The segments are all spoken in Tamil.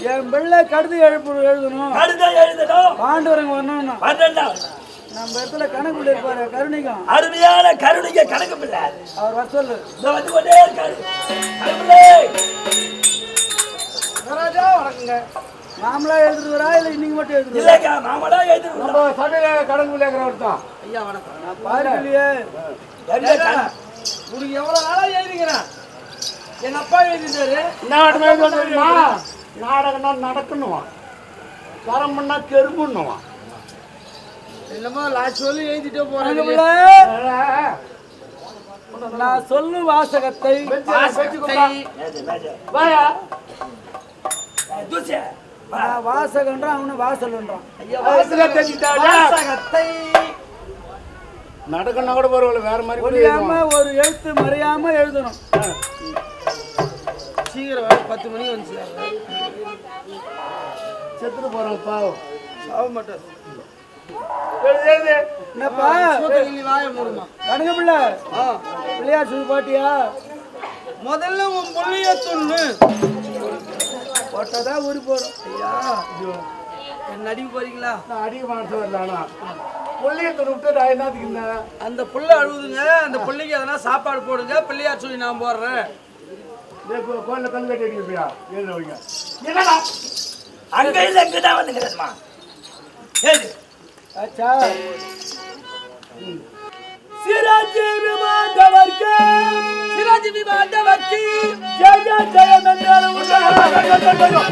என் பிள்ளை கடுத்து எழுப்பு எழுதணும். கடிதம் எழுதணும். பாண்டவரங்க வரணும்னா. பன்னெண்டா. நம்ம இடத்துல கணக்கு இருப்பாரு கருணிகம். அருமையான கருணைக்கு கணக்கு பிள்ளை. அவர் வர சொல்லு. இந்த வந்து கொண்டே இருக்காரு. மகாராஜா வணக்கங்க. நாமளா எழுதுறா இல்ல இன்னைக்கு மட்டும் எழுதுறா இல்லைங்க மாமடா எழுதுறோம் நம்ம சபையில கடன் பிள்ளைங்கிறவர் தான் ஐயா வணக்கம். நான் கண- உனக்கு எவ்வளவு நாளா எழுதிக்கிறேன்? எங்க அப்பா எழுதிட்டாரு. நாடகம்னா நடக்கணுவான் தரம் பண்ணா கெரும்புன்னுவான். என்னமோ லாஸ்ட் சொல்லி எழுதிட்டே நான் சொல்லும் வாசகத்தை. வாசகன்றான் அவனு வாசல்ன்றான். வாசகத்தை நடக்கணும்னா கூட பரவாயில்ல வேற மாதிரி ஒழியாம. ஒரு எழுத்து மறையாம எழுதணும். சீக்கிரம் வேலை பத்து மணிக்கு வந்துச்சு. செத்துட்டு போறாங்க பாவம். சாக மாட்டார் எழுது, எழுது. என்னப்பா? கணக்க பிள்ளை. பிள்ளையார் சொல்லி பாட்டியா? முதல்ல உன் புள்ளைய சொல்லு. போட்டாதான் ஊறி போடும் ஐயா என்ன அடிக்க போறீங்களா? அடிக்க மாட்டேன் வரல கொள்ளையத்தை விட்டு நான் என்னத்துக்கு அந்த புள்ள அழுவுதுங்க அந்த பிள்ளைக்கு எதனா சாப்பாடு போடுங்க பிள்ளையார் சொல்லி நான் போடுறேன் கோயில கல் கட்டி அடிக்கிறியா எழுத வைங்க என்னடா அங்க இல்ல இங்கதான் வந்துக்கிறேன்மா ஏது ஆச்சா சிராஜி விமாண்டவர்க்கு சிராஜி விமாண்டவர்க்கு ஜெய ஜெயம் என்றாலும் வா,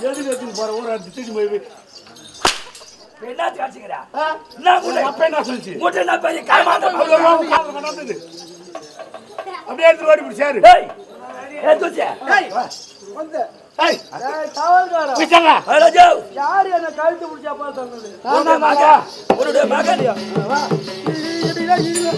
எதுக்கு எடுத்துட்டு போற ஊரை தூக்கி போய் என்ன அப்படியே எடுத்து ஓடி வந்து என்ன கழுத்து பிடிச்சா உன்னுடைய மகன் உன்னுடைய